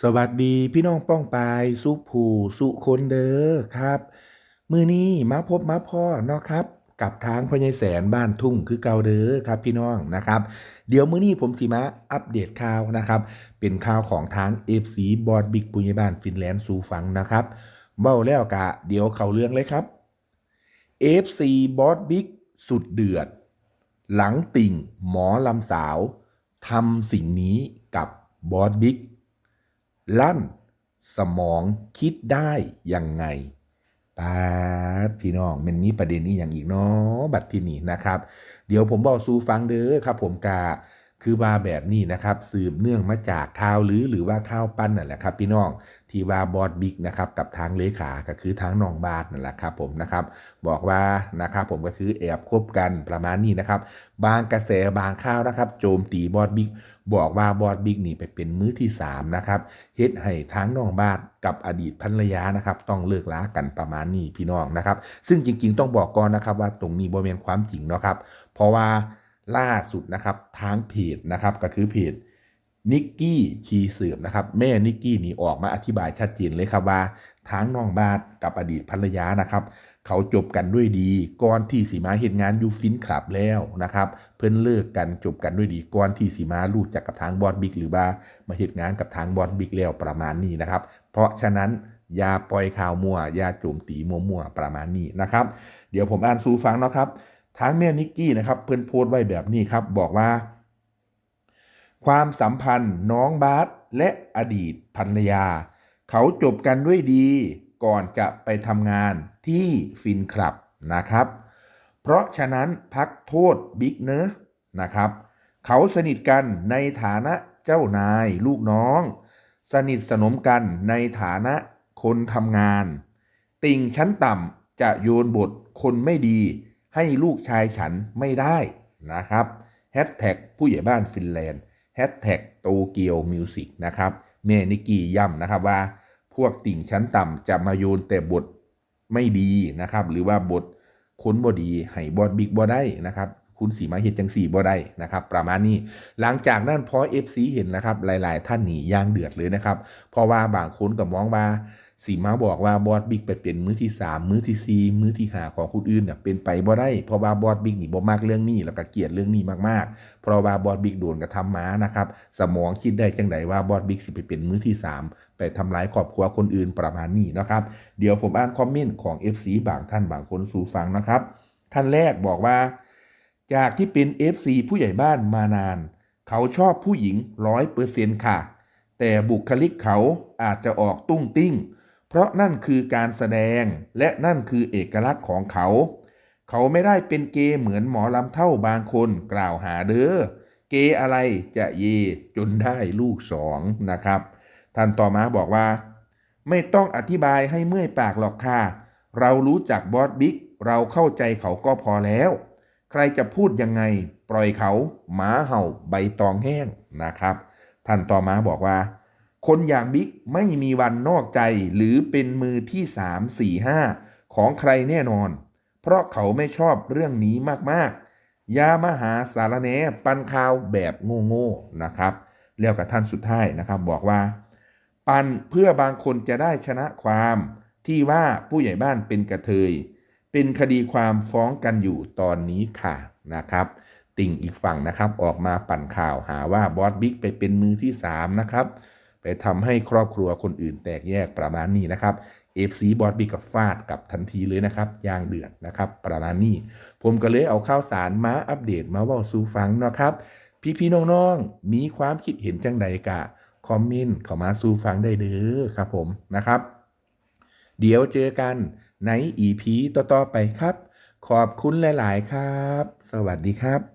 สวัสดีพี่น้องป้องปายสุผูสุคนเด้อครับ มือนี้มาพบมาพ่อเนาะครับ กับทางพญายแสนบ้านทุ่งคือเก่าเด้อครับพี่น้องนะครับ เดี๋ยวมือนี้ผมสิมาอัปเดตข่าวนะครับ เป็นข่าวของทาง FC บอดบิ๊กปุญญบ้านฟินแลนด์สู่ฟังนะครับเบ้าแล้วกะ เดี๋ยวเขาเรื่องเลยครับ FC บอสบิ๊กสุดเดือด หลังติ่งหมอลำสาวทำสิ่งนี้กับบอสบิ๊ก ลั่น สมองคิดได้ยังไงป้าพี่น้องมันมีประเด็นนี้อย่างอีกเนาะบัดที่นี่นะครับ เดี๋ยวผมบอกสู่ฟังเด้อครับ ผมกาคือว่าแบบนี้นะครับ สืบเนื่องมาจากข่าวหรือหรือว่าข่าวปั้นนั่นแหละครับพี่น้องที่ว่าบอสบิ๊กนะครับกับทางเลขาก็คือทางนองบาทนั่นแหละครับผมนะครับบอกว่านะครับผมก็คือแอบคบกันประมาณนี้นะครับ บางกระแสบางข่าวนะครับ โจมตีบอสบิ๊ก บอกว่าบอสบิ๊กนี่ไปเป็นมือที่สามนะครับเฮ็ดให้ทั้งน้องบาทกับอดีตภรรยานะครับ ต้องเลิกล้ากันประมาณนี้พี่น้องนะครับ ซึ่งจริงๆ ต้องบอกก่อนนะครับว่าตรงนี้บ่แม่นความจริงเนาะครับ เพราะว่าล่าสุดนะครับทางเพจนะครับก็คือเพจนิกกี้ชีเสืบนะครับแม่นิกกี้นี่ออกมาอธิบายชัดเจนเลยครับว่าทางน้องบาทกับอดีตภรรยานะครับ เขาจบกันด้วยดีก่อนที่สีมาเหตุงานยูฟินคลับแล้วนะครับ เพิ่นเลิกกันจบกันด้วยดีก่อนที่สีมารู้จักกับทางบอสบิ๊กหรือว่ามาเหตุงานกับทางบอสบิ๊กแล้วประมาณนี้นะครับ เพราะฉะนั้นอย่าปล่อยข่าวมั่วอย่าโจมตีมั่วๆประมาณนี้นะครับ เดี๋ยวผมอ่านสู่ฟังนะครับ ทางแม่นิกกี้นะครับ เพิ่นโพสต์ไว้แบบนี้ครับ บอกว่า ความสัมพันธ์น้องบาสและอดีตภรรยา เขาจบกันด้วยดี ก่อนจะไปทำงานที่ฟินคลับนะครับ เพราะฉะนั้นพักโทษบิ๊กเนอะนะครับ เขาสนิทกันในฐานะเจ้านายลูกน้อง สนิทสนมกันในฐานะคนทำงาน ติ่งชั้นต่ำจะโยนบทคนไม่ดี ให้ลูกชายฉันไม่ได้นะครับแฮชแท็กผู้ใหญ่บ้านฟินแลนด์แฮชแท็กโตเกียวมิวสิกนะครับเมนิกกี้ย้ำนะครับว่า พวกติ่งชั้นต่ำจะมาโยนแต่บทไม่ดีนะครับ หรือว่าบทค้นบดีให้บอดบิ๊กบอได้นะครับ คุณสีมาเฮ็ดจังสี่บอได้นะครับ ประมาณนี้หลังจากนั้นพอ FC เห็นนะครับ หลาย ๆ ท่านหนีย่างเดือดเลยนะครับ เพราะว่าบางคนก็มองว่าสีมาบอกว่าบอสบิ๊กไปเป็นมือที่ 3 มือที่ 4 มือที่หาของคนอื่นเนี่ยเป็นไปบ่ได้เพราะว่าบอสบิ๊กนี่บ่มากเรื่องนี้แล้วก็เกลียดเรื่องนี้มากๆ เพราะว่าบอสบิ๊กโดนกระทำมานะครับ สมองคิดได้จังไดว่าบอสบิ๊กสิไปเป็นมือที่ 3 ไปทำร้ายครอบครัวคนอื่นประมาณนี้นะครับ เดี๋ยวผมอ่านคอมเมนต์ของ FC บางท่านบางคนสู่ฟังนะครับ ท่านแรกบอกว่า จากที่เป็น FC ผู้ใหญ่บ้านมานาน เขาชอบผู้หญิงร้อยเปอร์เซ็นต์ค่ะ แต่บุคลิกเขาอาจจะออกตุ้งติ้ง เพราะนั่นคือการแสดงและนั่นคือเอกลักษณ์ของเขา เขาไม่ได้เป็นเกย์เหมือนหมอลำเท่าบางคนกล่าวหาเด้อเกย์อะไรจะเยจนได้ลูกสองนะครับ ท่านต่อมาบอกว่า ไม่ต้องอธิบายให้เมื่อยปากหรอกค่ะ เรารู้จักบอสบิ๊กเราเข้าใจเขาก็พอแล้ว ใครจะพูดยังไง ปล่อยเขาหมาเห่าใบตองแห้งนะครับ ท่านต่อมาบอกว่า คนอย่างบิ๊กไม่มีวันนอกใจหรือเป็นมือที่สามสี่ห้าของใครแน่นอน เพราะเขาไม่ชอบเรื่องนี้มากๆยามาหาสารแนปันข่าวแบบโง่ๆนะครับ แล้วกับท่านสุดท้ายนะครับบอกว่า ปันเพื่อบางคนจะได้ชนะความที่ว่าผู้ใหญ่บ้านเป็นกระเทย เป็นคดีความฟ้องกันอยู่ตอนนี้ค่ะนะครับ ติ่งอีกฝั่งนะครับ ออกมาปั่นข่าวหาว่าบอสบิ๊กไปเป็นมือที่ 3 นะครับ ไปทำให้ครอบครัวคนอื่นแตกแยกประมาณนี้นะครับเอฟซีบอสบิ๊กกับฟาดกับทันทีเลยนะครับย่างเดือดนะครับ ประมาณนี้ ผมก็เลยเอาข้าวสารมาอัปเดตมาว่าสู่ฟังนะครับ พี่ๆน้องๆมีความคิดเห็นจังใดกะ คอมมินเข้ามาสู่ฟังได้เด้อครับผมนะครับ เดี๋ยวเจอกันใน EP ต่อๆไปครับ ขอบคุณหลาย ๆ ครับ สวัสดีครับ